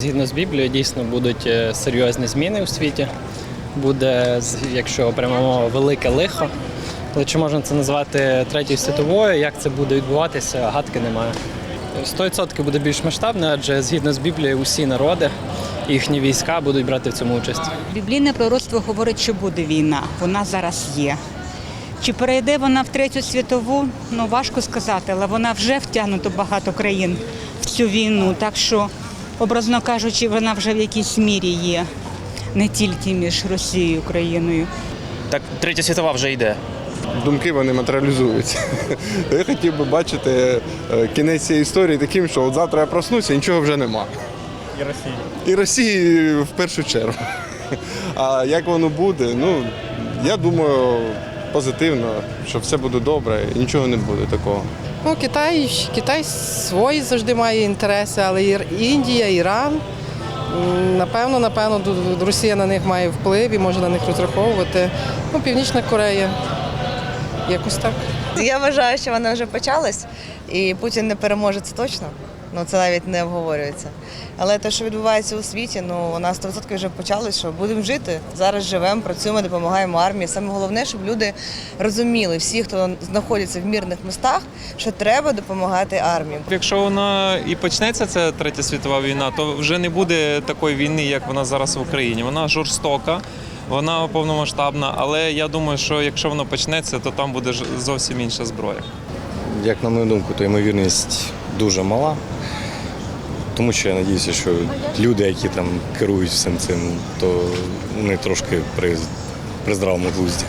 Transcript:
Згідно з Біблією, дійсно будуть е, серйозні зміни у світі. Буде, якщо прямо велике лихо. Але чи можна це назвати третьою світовою? Як це буде відбуватися, гадки немає. 100% буде більш масштабне, адже згідно з Біблією, усі народи, їхні війська будуть брати в цьому участь. Біблійне пророцтво говорить, що буде війна. Вона зараз є. Чи перейде вона в третю світову? Ну важко сказати, але вона вже втягнута багато країн в цю війну. Так що, образно кажучи, вона вже в якійсь мірі є, не тільки між Росією і Україною. Так третя світова вже йде. думки вони матеріалізуються. Я хотів би бачити е, кінець цієї історії таким, що от завтра я проснуся, і нічого вже нема. І Росії. І Росії в першу чергу. А як воно буде? Ну, я думаю, позитивно, що все буде добре і нічого не буде такого. Ну, Китай, Китай свої завжди має інтереси, але Індія, Іран. Напевно, напевно, Росія на них має вплив і може на них розраховувати. Ну, Північна Корея. Якось так. Я вважаю, що вона вже почалась, і Путін не переможе це точно. Ну це навіть не обговорюється. Але те, що відбувається у світі, ну вона 100% вже почалась, що будемо жити. Зараз живемо, працюємо, допомагаємо армії. Саме головне, щоб люди розуміли, всі, хто знаходиться в мирних містах, що треба допомагати армії. Якщо вона і почнеться ця третя світова війна, то вже не буде такої війни, як вона зараз в Україні. Вона жорстока, вона повномасштабна, але я думаю, що якщо вона почнеться, то там буде зовсім інша зброя. Як на мою думку, то ймовірність дуже мала. Тому що я сподіваюся, що люди, які там керують всім цим, то вони трошки при, при здравому глузді.